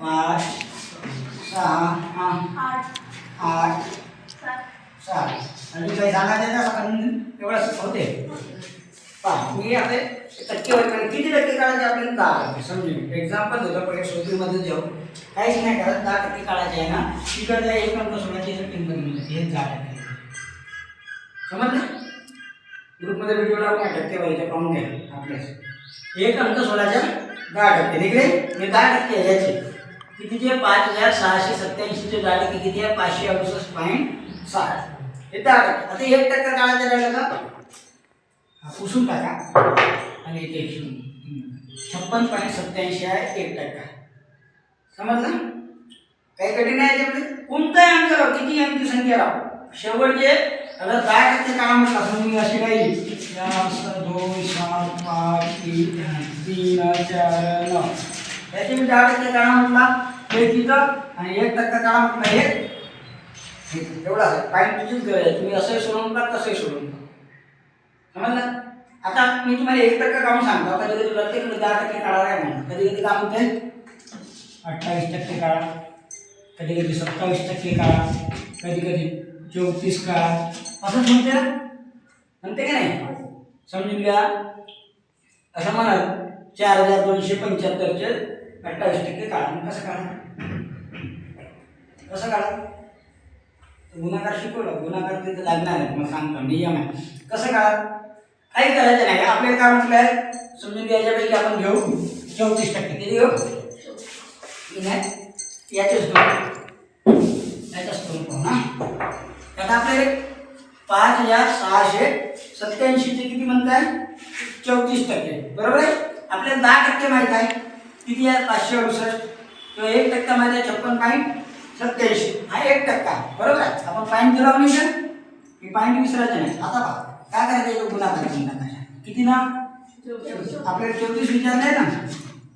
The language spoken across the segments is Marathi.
पाच सहा हा, आठ सहा आणि काही सांगायचं आहे का? आपण एवढंच होते. पहा मी आता टक्केवारी म्हणजे किती टक्के काढायचे आपल्याला? दहा टक्के. समजून एक्झाम्पल देतो पण सोपीमध्ये जाऊ काहीच नाही करत. दहा टक्के काढायचे आहे ना? तिकडल्या एक अंक सोडायचे सेटिंगमध्ये मिळते हे दहा टक्के. समजलं? ग्रुपमध्ये व्हिडिओ लावून टक्केवारीच्या पाहून घ्या आपल्यास एक अंक सोडायचा दहा टक्के. निघले? हे दहा टक्के याचे. कितीचे? पाच हजार सहाशे सत्याऐंशीचे झाले की किती आहे? पाचशे अडुसष्ट पॉईंट सहा हे आता एक टक्का काढायचं राहिलं का पुसून टाका. आणि इथे छप्पन पॉईंट सत्याऐंशी आहे एक टक्का. समजलं? काही कठीण आहे त्यामध्ये कोणताही अंक राहू किती अंकी संख्या राहू. शेवटचे आता काय टक्के काम म्हटला समजून अशी काही दोन सात पाच तीन तीन चार नऊ. याचे मी दहा टक्के काढा म्हटला हे तिथं आणि एक टक्का काढा म्हटला हे. एवढा आहे. तुझीच गरज आहे. तुम्ही असंही सोडून टाक तसंही सोडून टाक. समजलं? आता मी तुम्हाला एक टक्का काढून सांगतो. कधी कधी प्रत्येक दहा टक्के काढायला आहे म्हणून कधी कधी काम होते अठ्ठावीस टक्के काढा. कधी कधी सत्तावीस टक्के काढा. कधी कधी चौतीस काढा. असंच म्हणते म्हणते का नाही? समजून घ्या. असं म्हणाल चार हजार दोनशे पंच्याहत्तरचे अठ्ठावीस टक्के काढा मग कसं काढा कसं काढा गुन्हागार शिकवलं गुन्हागार तिथे लागणार आहे मला सांगतो, नियम आहे. कसं काही करायचं नाही आपल्याला काय म्हटलं आहे, समजून आपण घेऊ. चौतीस टक्के किती घेऊ याचेच दोन याच्याच दोन ना. आपल्याला पाच हज़ार सहाशे सत्याऐंशीचे किती म्हणताय? चौतीस टक्के. बरोबर आहे? आपल्याला दहा टक्के माहीत आहे. किती आहे पाचशे अडुसष्ट. किंवा एक टक्का माझ्या छप्पन पॉईंट सत्याऐंशी. हा एक टक्का. आहे. बरोबर? आहे आपण पॉईंट दिला नाही सर मी पॉईंट विसरायचं नाही. आता पहा. काय करायचं तो गुन्हागार गुन्हागार किती ना? आपल्याला चौतीस विचारले ना.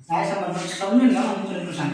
काय समजलं समजून घ्या. म्हणून तुला तू सांग